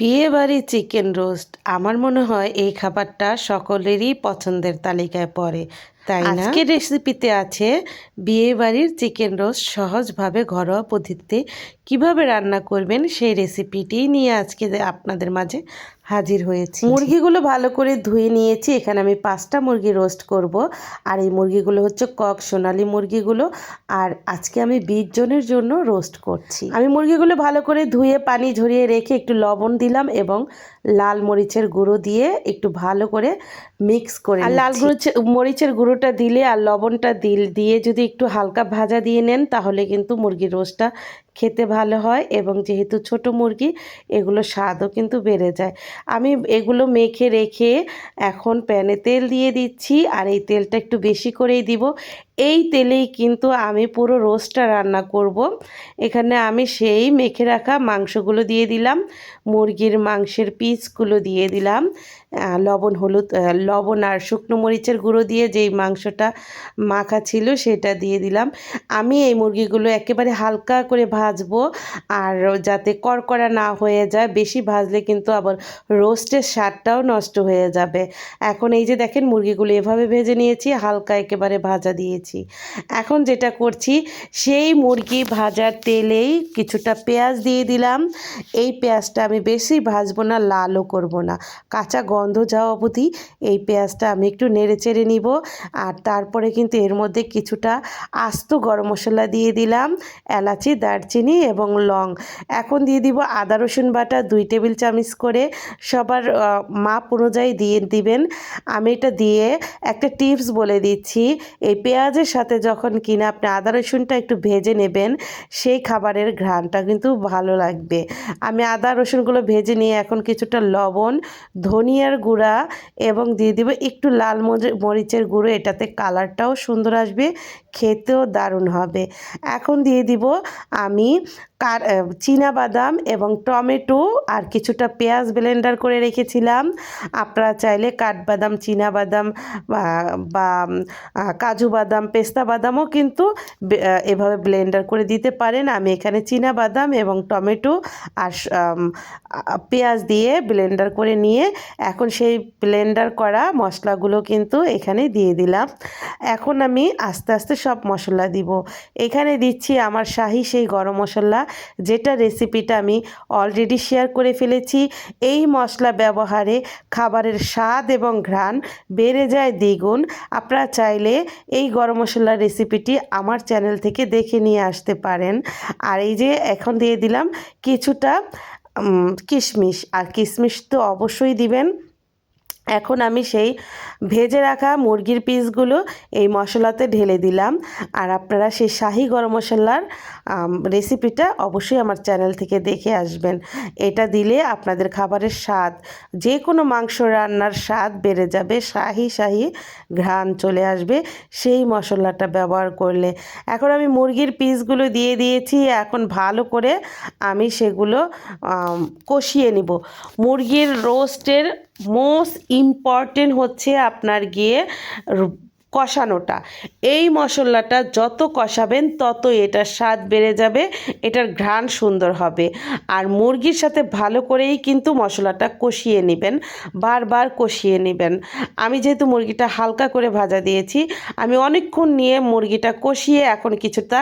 বিয়ে বাড়ি chicken roast. আমার মনে হয় এই খাবারটা সকলেরই পছন্দের তালিকায় পড়ে। তাই না? আজকের রেসিপিতে আছে বিয়ে বাড়ির চিকেন রোস্ট সহজভাবে ঘরোয়া পদ্ধতিতে কীভাবে রান্না করবেন সেই রেসিপিটি নিয়ে আজকে আপনাদের মাঝে হাজির হয়েছি। মুরগিগুলো ভালো করে ধুয়ে নিয়েছি এখানে আমি পাঁচটা মুরগি রোস্ট করব। আর এই মুরগিগুলো হচ্ছে কক সোনালি মুরগিগুলো। আর আজকে আমি বিশ জনের জন্য রোস্ট করছি। আমি মুরগিগুলো ভালো করে ধুয়ে পানি ঝরিয়ে রেখে একটু লবণ দিলাম এবং লাল মরিচের গুঁড়ো দিয়ে একটু ভালো করে মিক্স করে আর লাল মরিচের মরিচের গুঁড়োটা দিলে আর লবণটা দিল, দিয়ে যদি একটু হালকা ভাজা দিয়ে নেন তাহলে কিন্তু মুরগির রোস্টটা খেতে ভালো হয় এবং যেহেতু ছোট মুরগি এগুলো স্বাদও কিন্তু বেড়ে যায়। আমি এগুলো মেখে রেখে এখন প্যানে তেল দিয়ে দিচ্ছি আর এই তেলটা একটু বেশি করেই দিব। এই তেলেই কিন্তু আমি পুরো রোস্টটা রান্না করব। এখানে আমি সেই মেখে রাখা মাংসগুলো দিয়ে দিলাম, মুরগির মাংসের পিসগুলো দিয়ে দিলাম লবণ, হলুদ লবণ আর শুকনো মরিচের গুঁড়ো দিয়ে যেই মাংসটা মাখা ছিল সেটা দিয়ে দিলাম। আমি এই মুরগিগুলো একেবারে হালকা করে ভাজবো। আর যাতে কড়কড়া না হয়ে যায়, বেশি ভাজলে কিন্তু আবার রোস্টের স্বাদটাও নষ্ট হয়ে যাবে। এখন এই যে দেখেন মুরগিগুলো এভাবে ভেজে নিয়েছি, হালকা একেবারে ভাজা দিয়েছি। এখন যেটা করছি, সেই মুরগি ভাজার তেলেই কিছুটা পেঁয়াজ দিয়ে দিলাম। এই পেঁয়াজটা আমি বেশি ভাজবো না, লালও করব না। কাঁচা গন্ধ যাওয়া অবধি, এই পেঁয়াজটা আমি একটু নেড়ে চেড়ে নিব। আর তারপরে কিন্তু এর মধ্যে কিছুটা আস্ত গরম মশলা দিয়ে দিলাম, এলাচি, দারচিনি এবং লং। এখন দিয়ে দিব আদা, রসুন বাটা, দুই টেবিল চামচ করে সবার মাপ অনুযায়ী দিয়ে দিবেন। আমি এটা দিয়ে একটা টিপস বলে দিচ্ছি, এই পেঁয়াজের সাথে যখন কিনা আপনি আদা, রসুনটা একটু ভেজে নেবেন, সেই খাবারের ঘ্রাণটা কিন্তু ভালো লাগবে। আমি আদা, রসুনগুলো ভেজে নিয়ে এখন কিছুটা লবণ, ধনিয়ার গুঁড়া এবং দিয়ে দিব একটু লাল মরিচের গুঁড়ো, এটাতে কালারটাও সুন্দর আসবে, খেতেও দারুণ হবে। এখন দিয়ে দিব আমি কার বাদাম এবং টমেটো আর কিছুটা পেঁয়াজ ব্লেন্ডার করে রেখেছিলাম। আপনারা চাইলে কাঠবাদাম বাদাম বা কাজু বাদাম, পেস্তা বাদামও কিন্তু এভাবে ব্লেন্ডার করে দিতে পারেন। আমি এখানে বাদাম এবং টমেটো আর পেঁয়াজ দিয়ে ব্লেন্ডার করে নিয়ে এখন সেই ব্লেন্ডার করা মশলাগুলো কিন্তু এখানে দিয়ে দিলাম। এখন আমি আস্তে আস্তে সব মশলা দিব। এখানে দিচ্ছি আমার শাহি সেই গরম মশলা, যেটা রেসিপিটা আমি অলরেডি শেয়ার করে ফেলেছি, এই মশলা ব্যবহারে খাবারের স্বাদ এবং ঘ্রাণ বেড়ে যায় দ্বিগুণ। আপনারা চাইলে এই গরম মশলার রেসিপিটি আমার চ্যানেল থেকে দেখে নিয়ে আসতে পারেন। আর এই যে এখন দিয়ে দিলাম কিছুটা কিশমিশ। আর কিশমিশ তো অবশ্যই দিবেন। এখন আমি সেই ভেজে রাখা মুরগির পিসগুলো এই মশলাতে ঢেলে দিলাম। আর আপনারা সেই শাহি গরম মশলার রেসিপিটা অবশ্যই আমার চ্যানেল থেকে দেখে আসবেন। এটা দিলে আপনাদের খাবারের স্বাদ যে কোনো মাংস রান্নার স্বাদ বেড়ে যাবে, শাহি শাহি ঘ্রাণ চলে আসবে সেই মশলাটা ব্যবহার করলে। এখন আমি মুরগির পিসগুলো দিয়ে দিয়েছি, এখন ভালো করে আমি সেগুলো কষিয়ে নিব। মুরগির রোস্টের মোস্ট ইম্পর্টেন্ট হচ্ছে আপনার গিয়ে কষানোটা। এই মশলাটা যত কষাবেন তত এটার স্বাদ বেড়ে যাবে, এটার ঘ্রাণ সুন্দর হবে। আর মুরগির সাথে ভালো করেই কিন্তু মশলাটা কষিয়ে নেবেন, বারবার কষিয়ে নেবেন। আমি যেহেতু মুরগিটা হালকা করে ভাজা দিয়েছি, আমি অনেকক্ষণ নিয়ে মুরগিটা কষিয়ে এখন কিছুটা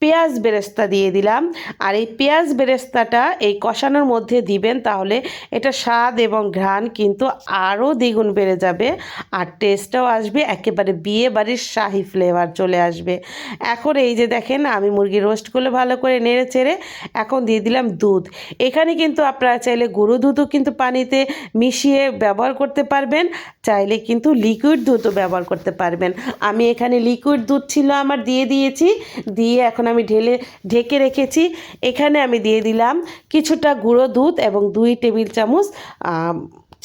পেঁয়াজ বেরেস্তা দিয়ে দিলাম। আর এই পেঁয়াজ বেরেস্তাটা এই কষানোর মধ্যে দিবেন তাহলে এটা স্বাদ এবং ঘ্রাণ কিন্তু আরও দ্বিগুণ বেড়ে যাবে। আর টেস্টটাও আসবে, একেবারে বিয়ে বাড়ির শাহি ফ্লেভার চলে আসবে। এখন এই যে দেখেন, আমি মুরগি রোস্টগুলো ভালো করে নেড়ে চেড়ে এখন দিয়ে দিলাম দুধ। এখানে কিন্তু আপনারা চাইলে গুঁড়ো দুধও কিন্তু পানিতে মিশিয়ে ব্যবহার করতে পারবেন, চাইলে কিন্তু লিকুইড দুধও ব্যবহার করতে পারবেন। আমি এখানে লিকুইড দুধ ছিল আমার দিয়ে দিয়েছি, দিয়ে এখন আমি ঢেলে, ঢেকে রেখেছি। এখানে আমি দিয়ে দিলাম কিছুটা গুঁড়ো দুধ এবং দুই টেবিল চামচ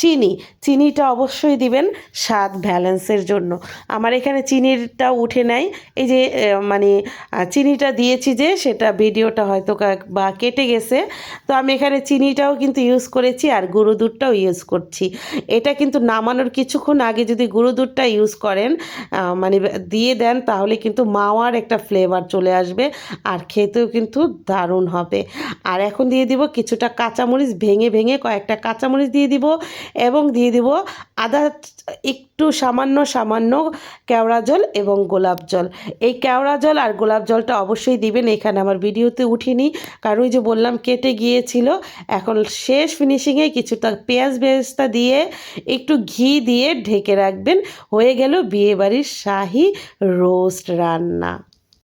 চিনি, চিনিটা অবশ্যই দিবেন স্বাদ ব্যালেন্সের জন্য। আমার এখানে চিনিটা উঠে নেয় এই যে মানে চিনিটা দিয়েছি যে, সেটা ভিডিওটা হয়তো বা কেটে গেছে। তো আমি এখানে চিনিটাও কিন্তু ইউজ করেছি আর গুঁড়ো দুধটাও ইউজ করছি। এটা কিন্তু নামানোর কিছুক্ষণ আগে যদি গুঁড়ো দুধটা ইউজ করেন মানে দিয়ে দেন, তাহলে কিন্তু মাওয়ার একটা ফ্লেভার চলে আসবে আর খেতেও কিন্তু দারুণ হবে। আর এখন দিয়ে দিব কিছুটা কাঁচামরিচ, ভেঙে ভেঙে কয়েকটা কাঁচামরিচ দিয়ে দিব। এবং দিয়ে দিব আদা একটু সামান্য সামান্য কেওড়া জল এবং গোলাপ জল। এই কেওড়া জল আর গোলাপ জলটা অবশ্যই দিবেন। এখানে আমার ভিডিওতে উঠিনি। কারণ ওই যে বললাম, কেটে গিয়েছিল। এখন শেষ ফিনিশিংয়ে কিছুটা পেঁয়াজ বেরেস্তা দিয়ে একটু ঘি দিয়ে ঢেকে রাখবেন। হয়ে গেল বিয়েবাড়ির শাহি রোস্ট রান্না।